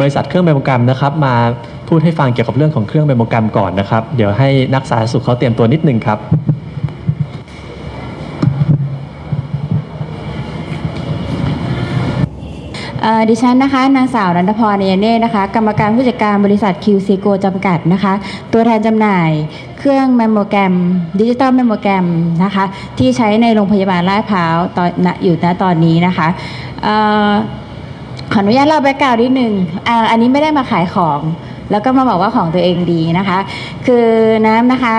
บริษัทเครื่องเมมโมแกรมนะครับ มาพูดให้ฟังเกี่ยวกับเรื่องของเครื่องเมมโมแกรมก่อนนะครับ เดี๋ยวให้นักสาธารณสุขเขาเตรียมตัวนิดนึงครับ เอ่อดิฉันนะคะ นางสาวนันทพรเนยเน่นะคะ กรรมการผู้จัดการบริษัท QC Go จำกัดนะคะ ตัวแทนจำหน่ายเครื่องแมมโมแกรม ดิจิตอลแมมโมแกรมนะคะ ที่ใช้ในโรงพยาบาลลาดพร้าวตอนณอยู่ณตอนนี้นะคะเอ่อ ออนุญาตเล่าแบ็กกราวด์นิดนึงอ่าอันนี้ไม่ได้มาขายของ แล้วก็มาบอกว่าของตัวเองดีนะคะ คือน้ำนะคะ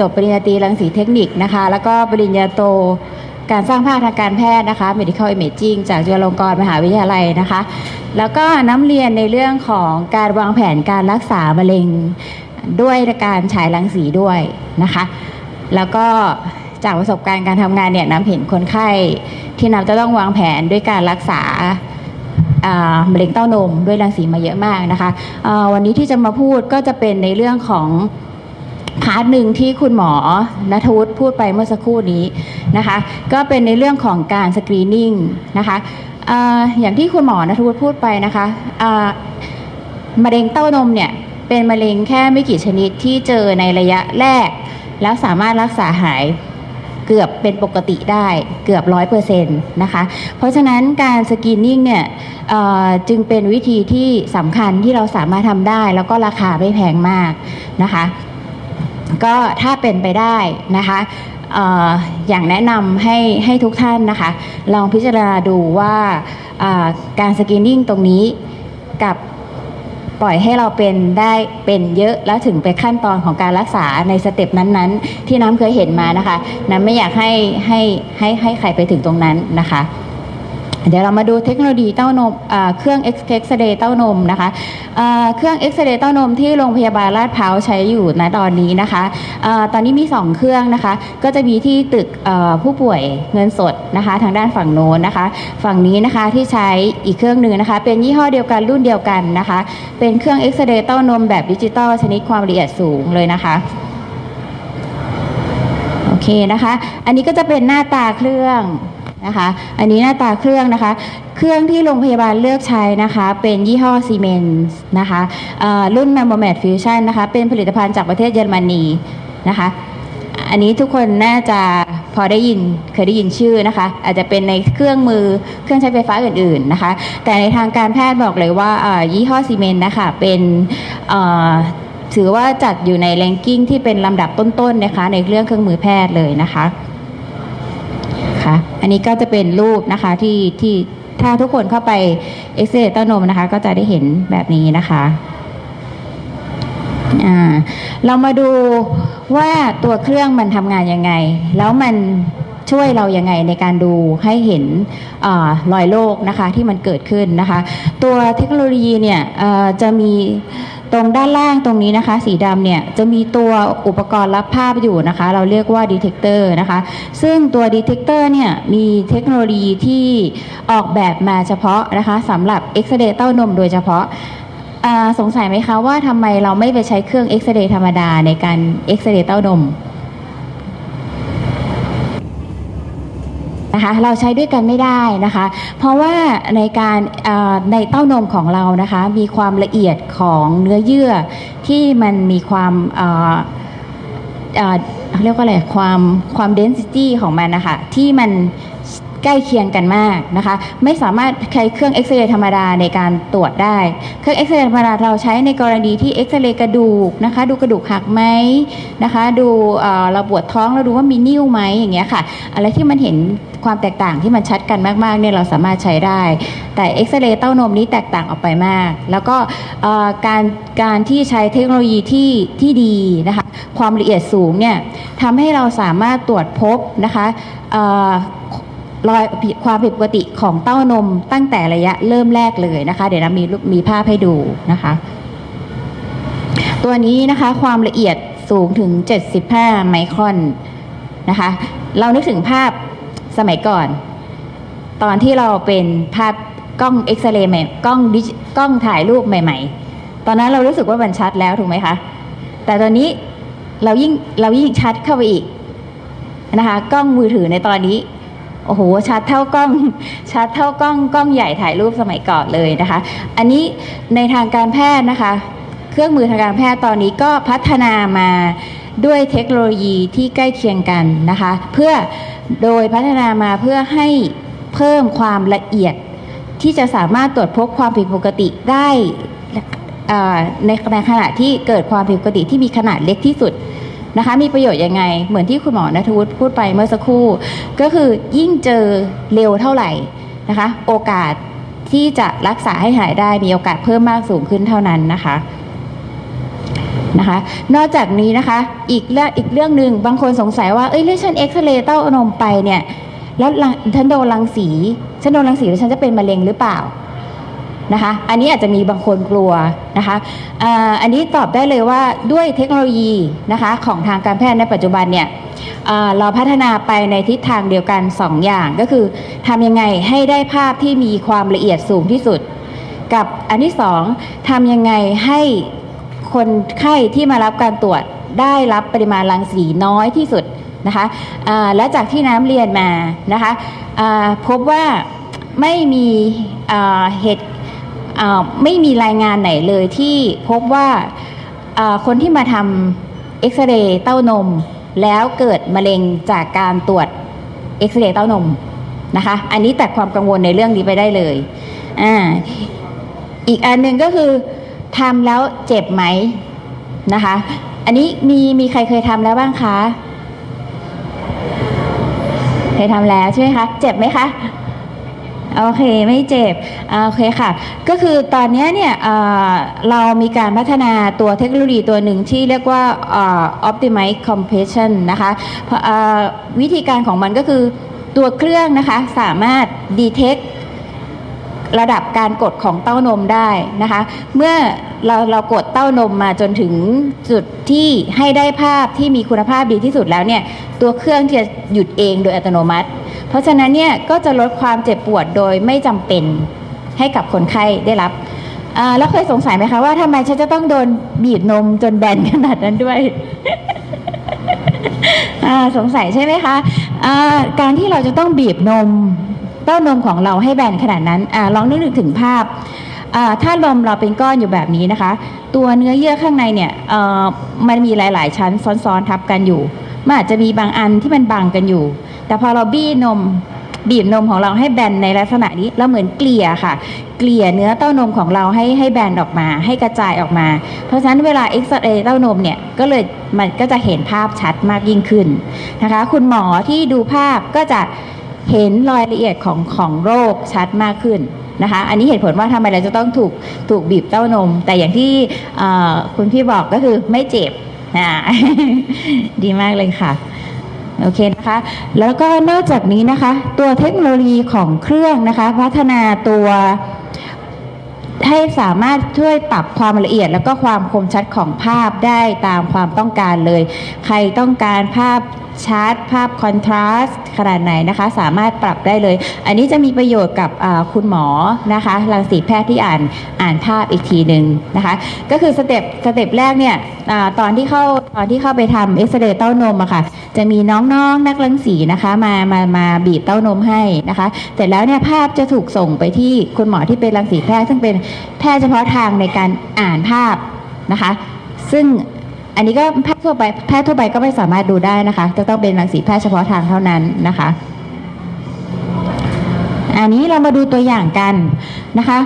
จบปริญญาตรีรังสีเทคนิคนะคะ แล้วก็ปริญญาโทการสร้างภาพทางการแพทย์นะคะ medical imaging จากจุฬาลงกรณ์มหาวิทยาลัยนะคะ แล้วก็น้ำเรียนในเรื่องของการวางแผนการรักษามะเร็งด้วยการฉายรังสีด้วยนะคะ แล้วก็จากประสบการณ์การทำงานเนี่ยน้ำเห็นคนไข้ที่น้ำจะต้องวางแผนด้วยการรักษา มะเร็งเต้านมด้วยรังสีมาเยอะมากนะคะวันนี้ที่จะมาพูดก็จะเป็นในเรื่องของพาร์ทหนึ่งที่คุณหมอนัทวุฒิพูดไปเมื่อสักครู่นี้นะคะ ก็เป็นในเรื่องของการสกรีนิ่งนะคะอย่างที่คุณหมอนัทวุฒิพูดไปนะคะมะเร็งเต้านมเนี่ยเป็นมะเร็งแค่ไม่กี่ชนิดที่เจอในระยะแรก แล้วสามารถรักษาหาย เกือบเป็นปกติได้เกือบร้อยเปอร์เซ็นต์นะคะ เพราะฉะนั้นการสกรีนนิ่งเนี่ยจึงเป็นวิธีที่สำคัญที่เราสามารถทำได้ แล้วก็ราคาไม่แพงมากนะคะ ก็ถ้าเป็นไปได้นะคะออย่างแนะนำให้ให้ทุกท่านนะคะ ลองพิจารณาดูว่าอ่าการสกรีนนิ่งตรงนี้กับ ปล่อยให้เราเป็นได้เป็นเยอะแล้วถึงไปขั้นตอนของการรักษาในสเต็ปนั้นๆ ที่น้ำเคยเห็นมานะคะ น้ำไม่อยากให้ให้ให้ให้ใครไปถึงตรงนั้นนะคะ เดี๋ยวเรามาดูเทคโนโลยีเต้านมเครื่องเอ็กซเรย์เต้านมนะคะเครื่องเอ็กซเรย์เต้านมที่โรงพยาบาลลาดพร้าวใช้อยู่ณตอนนี้นะคะอตอนนี้มี 2 เครื่องนะคะ ก็จะมีที่ตึกผู้ป่วยเงินสดนะคะ ทางด้านฝั่งโน้นนะคะ ฝั่งนี้นะคะที่ใช้อีกเครื่องหนึ่งนะคะ เป็นยี่ห้อเดียวกันรุ่นเดียวกันนะคะ เป็นเครื่องเอ็กซเรย์เต้านมแบบดิจิตอลชนิดความละเอียดสูงเลยนะคะโอเคนะคะ อันนี้ก็จะเป็นหน้าตาเครื่อง นะคะ อันนี้หน้าตาเครื่องนะคะ เครื่องที่โรงพยาบาลเลือกใช้นะคะ เป็นยี่ห้อซีเมนส์นะคะรุ่น m a m m o m a t Fusion นะคะ เป็นผลิตภัณฑ์จากประเทศเยอรมนีนะคะ อันนี้ทุกคนน่าจะพอได้ยินเคยได้ยินชื่อนะคะ อาจจะเป็นในเครื่องมือเครื่องใช้ไฟฟ้าอื่น ๆนะคะ แต่ในทางการแพทย์บอกเลยว่ายี่ห้อซีเมนต์นะคะเป็นถือว่าจัดอยู่ในแรงกิ้งที่เป็นลำดับต้นๆนะคะ ในเรื่องเครื่องมือแพทย์เลยนะคะ อันนี้ก็จะเป็นรูปนะคะที่ที่ถ้าทุกคนเข้าไปเอ็กซเรย์เต้านมนะคะ ก็จะได้เห็นแบบนี้นะคะอ่าเรามาดูว่าตัวเครื่องมันทำงานยังไง แล้วมันช่วยเรายังไงในการดูให้เห็นอรอยโรคนะคะที่มันเกิดขึ้นนะคะ ตัวเทคโนโลยีเนี่ยจะมี ตรงด้านล่างตรงนี้นะคะ สีดำเนี่ยจะมีตัวอุปกรณ์รับภาพอยู่นะคะ เราเรียกว่าดีเทคเตอร์นะคะ ซึ่งตัวดีเทคเตอร์เนี่ยมีเทคโนโลยีที่ออกแบบมาเฉพาะนะคะสำหรับเอ็กซเรย์เต้านมโดยเฉพาะสงสัยไหมคะว่าทำไมเราไม่ไปใช้เครื่องเอ็กซเรย์ธรรมดาในการเอ็กซเรย์เต้านม นะคะเราใช้ด้วยกันไม่ได้นะคะ เพราะว่าในการในเต้านมของเรานะคะมีความละเอียดของเนื้อเยื่อที่มันมีความเอ่อเขาเรียกว่าอะไรความความเดนซิตี้ของมันนะคะที่มัน ใกล้เคียงกันมากนะคะ ไม่สามารถใช้เครื่องเอ็กซเรย์ธรรมดาในการตรวจได้ เครื่องเอ็กซเรย์ธรรมดาเราใช้ในกรณีที่เอ็กซเรย์กระดูกนะคะ ดูกระดูกหักไหมนะคะ ดูเราปวดท้องเราดูว่ามีนิ่วไหมอย่างเงี้ยค่ะ อะไรที่มันเห็นความแตกต่างที่มันชัดกันมากๆเนี่ยเราสามารถใช้ได้ แต่เอ็กซเรย์เต้านมนี้แตกต่างออกไปมาก แล้วก็การการที่ใช้เทคโนโลยีที่ที่ดีนะคะ ความละเอียดสูงเนี่ยทำให้เราสามารถตรวจพบนะคะ รอยผิดความผิดปกติของเต้านมตั้งแต่ระยะเริ่มแรกเลยนะคะ เดี๋ยวนะมีมีภาพให้ดูนะคะ ตัวนี้นะคะความละเอียดสูงถึง 75 ไมครอนนะคะ เรานึกถึงภาพสมัยก่อน ตอนที่เราเป็นภาพกล้องเอ็กซเรย์ใหม่กล้องดิจิกล้องถ่ายรูปใหม่ ๆ ตอนนั้นเรารู้สึกว่ามันชัดแล้วถูกไหมคะ แต่ตอนนี้เรายิ่งเรายิ่งชัดเข้าไปอีกนะคะ กล้องมือถือในตอนนี้ โอ้โหชัดเท่ากล้องชัดเท่ากล้องกล้องใหญ่ถ่ายรูปสมัยก่อนเลยนะคะ อันนี้ในทางการแพทย์นะคะ เครื่องมือทางการแพทย์ตอนนี้ก็พัฒนามาด้วยเทคโนโลยีที่ใกล้เคียงกันนะคะ เพื่อโดยพัฒนามาเพื่อให้เพิ่มความละเอียดที่จะสามารถตรวจพบความผิดปกติได้ในในขณะที่เกิดความผิดปกติที่มีขนาดเล็กที่สุด นะคะ มีประโยชน์ยังไง เหมือนที่คุณหมอณัฐวุฒิพูดไปเมื่อสักครู่ ก็คือยิ่งเจอเร็วเท่าไหร่นะคะ โอกาสที่จะรักษาให้หายได้มีโอกาสเพิ่มมากสูงขึ้นเท่านั้นนะคะนะคะ นอกจากนี้นะคะ อีกเรื่องอีกเรื่องหนึ่งบางคนสงสัยว่า เอ้ยแล้วฉันเอ็กซเรย์เต้านมไปเนี่ย แล้วรังฉันโดนรังสีฉันโดนรังสีแล้วฉันจะเป็นมะเร็งหรือเปล่า นะคะ อันนี้อาจจะมีบางคนกลัวนะคะอันนี้ตอบได้เลยว่าด้วยเทคโนโลยีนะคะของทางการแพทย์ในปัจจุบันเนี่ยเราพัฒนาไปในทิศทางเดียวกัน 2 อย่างก็คือทำยังไงให้ได้ภาพที่มีความละเอียดสูงที่สุด กับอันที่สองทำยังไงให้คนไข้ที่มารับการตรวจได้รับปริมาณรังสีน้อยที่สุดนะคะและจากที่น้ำเรียนมานะคะพบว่าไม่มีเหตุ ไม่มีรายงานไหนเลยที่พบว่าคนที่มาทำเอ็กซเรย์เต้านม แล้วเกิดมะเร็งจากการตรวจเอ็กซเรย์เต้านมนะคะ อันนี้ตัดความกังวลในเรื่องนี้ไปได้เลยอ่าอีกอันหนึ่งก็คือทำแล้วเจ็บไหมนะคะ อันนี้มีมีใครเคยทำแล้วบ้างคะ เคยทำแล้วใช่ไหมคะ เจ็บไหมคะ โอเคไม่เจ็บโอเคค่ะ ก็คือตอนนี้เนี่ยเรามีการพัฒนาตัวเทคโนโลยีตัวหนึ่งที่เรียกว่า optimize compression นะคะะวิธีการของมันก็คือตัวเครื่องนะคะสามารถ detect ระดับการกดของเต้านมได้นะคะ เมื่อเราเรากดเต้านมมาจนถึงจุดที่ให้ได้ภาพที่มีคุณภาพดีที่สุดแล้วเนี่ย ตัวเครื่องจะหยุดเองโดยอัตโนมัติ เพราะฉะนั้นเนี่ยก็จะลดความเจ็บปวดโดยไม่จำเป็นให้กับคนไข้ได้รับอ่าแล้วเคยสงสัยไหมคะว่าทำไมฉันจะต้องโดนบีบนมจนแบนขนาดนั้นด้วยสงสัยใช่ไหมคะอ่าการที่เราจะต้องบีบนมเต้านมของเราให้แบนขนาดนั้นอลองนึกถึงภาพถ้านมเราเป็นก้อนอยู่แบบนี้นะคะ ตัวเนื้อเยื่อข้างในเนี่ยมันมีหลาย ๆ ชั้นซ้อน ๆ ทับกันอยู่มันอาจจะมีบางอันที่มันบังกันอยู่ แต่พอเราบี้นมบีบนมของเราให้แบนในลักษณะนี้เราเหมือนเกลี่ยค่ะ เกลี่ยเนื้อเต้านมของเราให้ให้แบนออกมา ให้กระจายออกมา เพราะฉะนั้นเวลาเอ็กซเรย์เต้านมเนี่ยก็เลยมันก็จะเห็นภาพชัดมากยิ่งขึ้นนะคะ คุณหมอที่ดูภาพก็จะเห็นรายละเอียดของของโรคชัดมากขึ้นนะคะ อันนี้เหตุผลว่าทำไมเราจะต้องถูกถูกบีบเต้านม แต่อย่างที่คุณพี่บอกก็คือไม่เจ็บอ่าดีมากเลยค่ะ โอเคนะคะ แล้วก็นอกจากนี้นะคะ ตัวเทคโนโลยีของเครื่องนะคะ พัฒนาตัว ให้สามารถช่วยปรับความละเอียด แล้วก็ความคมชัดของภาพได้ตามความต้องการเลย ใครต้องการภาพชัดภาพคอนทราสต์ขนาดไหนนะคะ สามารถปรับได้เลย อันนี้จะมีประโยชน์กับคุณหมอนะคะรังสีแพทย์ที่อ่านอ่านภาพอีกทีหนึ่งนะคะ ก็คือสเต็ปสเต็ปแรกเนี่ยอตอนที่เข้าตอนที่เข้าไปทำเอ็กซเรย์เต้านมอะค่ะ จะมีน้องๆนักรังสีนะคะมามามาบีบเต้านมให้นะคะ เสร็จแล้วเนี่ยภาพจะถูกส่งไปที่คุณหมอที่เป็นรังสีแพทย์ซึ่งเป็นแพทย์เฉพาะทางในการอ่านภาพนะคะ ซึ่งอันนี้ก็แพทย์ทั่วไปแพทย์ทั่วไปก็ไม่สามารถดูได้นะคะ จะต้องเป็นรังสีแพทย์เฉพาะทางเท่านั้นนะคะ อันนี้เรามาดูตัวอย่างกันนะคะ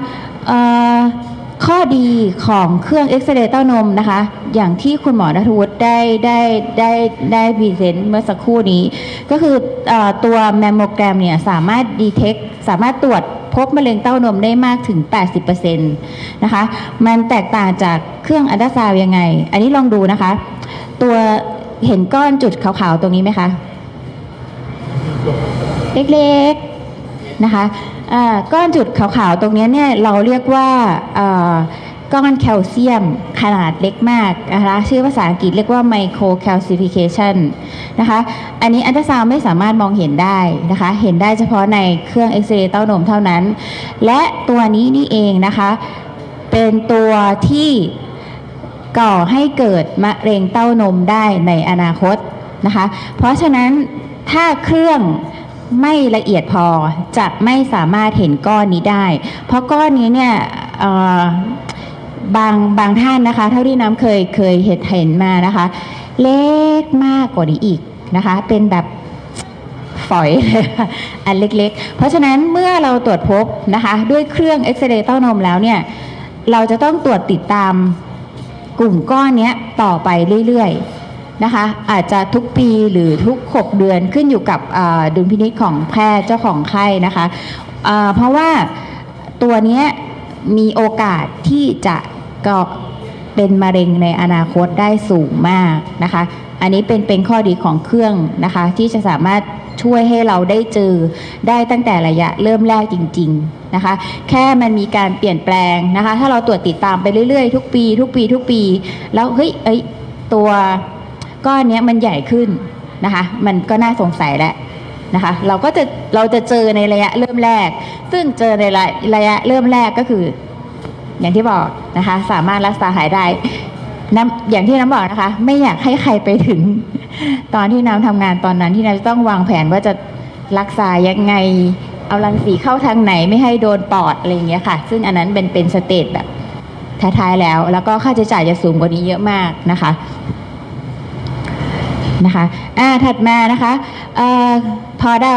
ข้อดีของเครื่องเอ็กซเรย์เต้านมนะคะ อย่างที่คุณหมอณัฐวุฒิได้ได้ได้ได้พรีเซนต์เมื่อสักครู่นี้ ก็คืออตัวแมมโมแกรมเนี่ยสามารถดีเทคสามารถตรวจ พบมะเร็งเต้านมได้มากถึง 80%นะคะ มันแตกต่างจากเครื่องอัลตราซาวยังไง อันนี้ลองดูนะคะ ตัวเห็นก้อนจุดขาวๆตรงนี้ไหมคะ เล็กๆนะคะก้อนจุดขาวๆตรงนี้เนี่ยเราเรียกว่า ก้อนแคลเซียมขนาดเล็กมากนะคะชื่อภาษาอังกฤษเรียกว่าไมโครแคลซิฟิเคชันนะคะอันนี้อันตราซาวด์ไม่สามารถมองเห็นได้นะคะ เห็นได้เฉพาะในเครื่องเอ็กซเรย์เต้านมเท่านั้น และตัวนี้นี่เองนะคะ เป็นตัวที่ก่อให้เกิดมะเร็งเต้านมได้ในอนาคตนะคะ เพราะฉะนั้นถ้าเครื่องไม่ละเอียดพอจะไม่สามารถเห็นก้อนนี้ได้ เพราะก้อนนี้เนี่ย บางบางท่านนะคะ เท่าที่น้ำเคยเคยเห็นเห็นมานะคะ เล็กมากกว่านี้อีกนะคะ เป็นแบบฝอยเลยอันเล็กๆ เพราะฉะนั้นเมื่อเราตรวจพบนะคะ ด้วยเครื่องเอ็กซเรย์เต้านมแล้วเนี่ย เราจะต้องตรวจติดตามกลุ่มก้อนเนี้ยต่อไปเรื่อยๆนะคะ อาจจะทุกปีหรือทุก 6 เดือนขึ้นอยู่กับดุลพินิจของแพทย์เจ้าของไข้นะคะเพราะว่าตัวนี้มีโอกาสที่จะ ก็เป็นมะเร็งในอนาคตได้สูงมากนะคะ อันนี้เป็นเป็นข้อดีของเครื่องนะคะ ที่จะสามารถช่วยให้เราได้เจอได้ตั้งแต่ระยะเริ่มแรกจริง ๆนะคะ แค่มันมีการเปลี่ยนแปลงนะคะ ถ้าเราตรวจติดตามไปเรื่อยๆ ทุกปี ทุกปี ทุกปี แล้วเฮ้ยเอ้ยตัวก้อนนี้มันใหญ่ขึ้นนะคะ มันก็น่าสงสัยแล้วนะคะ เราก็จะเราจะเจอในระยะเริ่มแรก ซึ่งเจอในระระยะเริ่มแรกก็คือ อย่างที่บอกนะคะ สามารถรักษาหายได้น้ำอย่างที่น้ำบอกนะคะ ไม่อยากให้ใครไปถึง ตอนที่น้ำทำงานตอนนั้นที่น้ำต้องวางแผนว่าจะรักษายังไง เอารังสีเข้าทางไหนไม่ให้โดนปอดอะไรอย่างเงี้ยค่ะ ซึ่งอันนั้นเป็นเป็นสเตจแบบท้ายๆแล้ว แล้วก็ค่าใช้จ่ายจะสูงกว่านี้เยอะมากนะคะนะคะอ่าถัดมานะคะเออพอเรา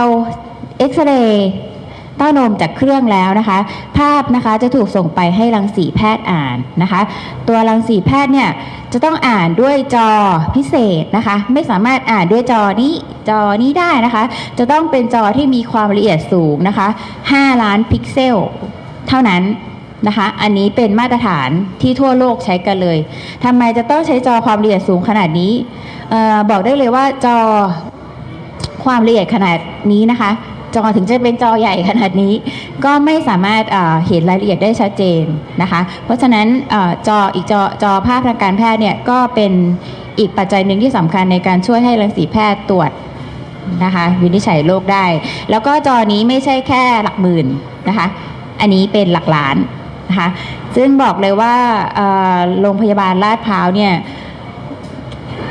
เอ็กซเรย์ เต้านมจากเครื่องแล้วนะคะ ภาพนะคะจะถูกส่งไปให้รังสีแพทย์อ่านนะคะ ตัวรังสีแพทย์เนี่ยจะต้องอ่านด้วยจอพิเศษนะคะ ไม่สามารถอ่านด้วยจอนี้จอนี้ได้นะคะ จะต้องเป็นจอที่มีความละเอียดสูงนะคะ 5 ล้านพิกเซล เท่านั้นนะคะ อันนี้เป็นมาตรฐานที่ทั่วโลกใช้กันเลย ทำไมจะต้องใช้จอความละเอียดสูงขนาดนี้เออบอกได้เลยว่าจอความละเอียดขนาดนี้นะคะ จอถึงจะเป็นจอใหญ่ขนาดนี้ ก็ไม่สามารถเห็นรายละเอียดได้ชัดเจนนะคะ เพราะฉะนั้นอจออีกจอจอภาพทางการแพทย์เนี่ยก็เป็นอีกปัจจัยหนึ่งที่สำคัญในการช่วยให้รังสีแพทย์ตรวจนะคะวินิจฉัยโรคได้ แล้วก็จอนี้ไม่ใช่แค่หลักหมื่นนะคะ อันนี้เป็นหลักล้านนะคะซึ่งบอกเลยว่าโรงพยาบาลลาดพร้าวเนี่ย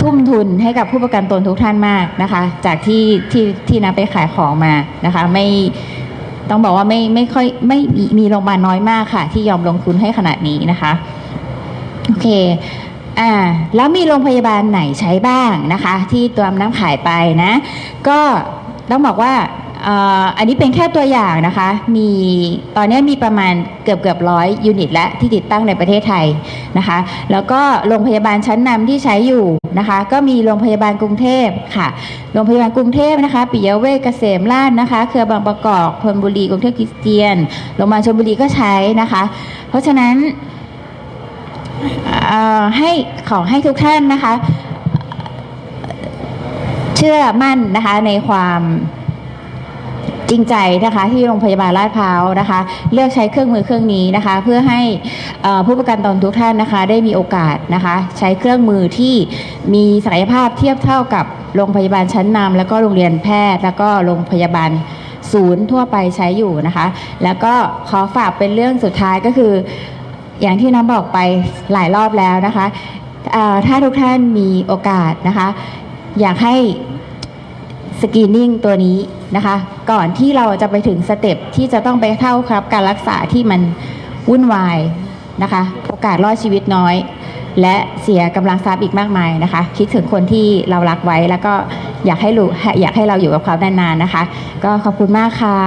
ทุ่มทุนให้กับผู้ประกันตนทุกท่านมากนะคะ จากที่ที่ที่นับไปขายของมานะคะ ไม่ต้องบอกว่าไม่ไม่ค่อยไม่มีมีโรงพยาบาลน้อยมากค่ะ ที่ยอมลงทุนให้ขนาดนี้นะคะโอเคอ่าแล้วมีโรงพยาบาลไหนใช้บ้างนะคะ ที่ตัวน้ำขายไปนะ ก็ต้องบอกว่า อันนี้เป็นแค่ตัวอย่างนะคะ มีตอนนี้มีประมาณเกือบเกือบร้อยยูนิตและที่ติดตั้งในประเทศไทยนะคะ แล้วก็โรงพยาบาลชั้นนำที่ใช้อยู่นะคะ ก็มีโรงพยาบาลกรุงเทพค่ะ โรงพยาบาลกรุงเทพนะคะ ปิยเวชเกษมราชนะคะ เครือบางประกอบธนบุรีกรุงเทพคริสเตียน โรงพยาบาลชลบุรีก็ใช้นะคะ เพราะฉะนั้นให้ขอให้ทุกท่านนะคะ เชื่อมั่นนะคะในความ จริงใจนะคะที่โรงพยาบาลลาดพร้าวนะคะ เลือกใช้เครื่องมือเครื่องนี้นะคะ เพื่อให้ผู้ประกันตนทุกท่านนะคะ ได้มีโอกาสนะคะ ใช้เครื่องมือที่มีศักยภาพเทียบเท่ากับโรงพยาบาลชั้นนำแล้วก็โรงเรียนแพทย์ แล้วก็โรงพยาบาลศูนย์ทั่วไปใช้อยู่นะคะ แล้วก็ขอฝากเป็นเรื่องสุดท้ายก็คือ อย่างที่น้ำบอกไปหลายรอบแล้วนะคะถ้าทุกท่านมีโอกาสนะคะ อยากให้สกรีนนิ่งตัวนี้นะคะ ก่อนที่เราจะไปถึงสเต็ปที่จะต้องไปเข้าครับ การรักษาที่มันวุ่นวายนะคะ โอกาสรอดชีวิตน้อย และเสียกำลังทรัพย์อีกมากมายนะคะ คิดถึงคนที่เรารักไว้แล้วก็อยากให้รู้อยากให้เราอยู่กับเขานานๆนะคะ ก็ขอบคุณมากค่ะ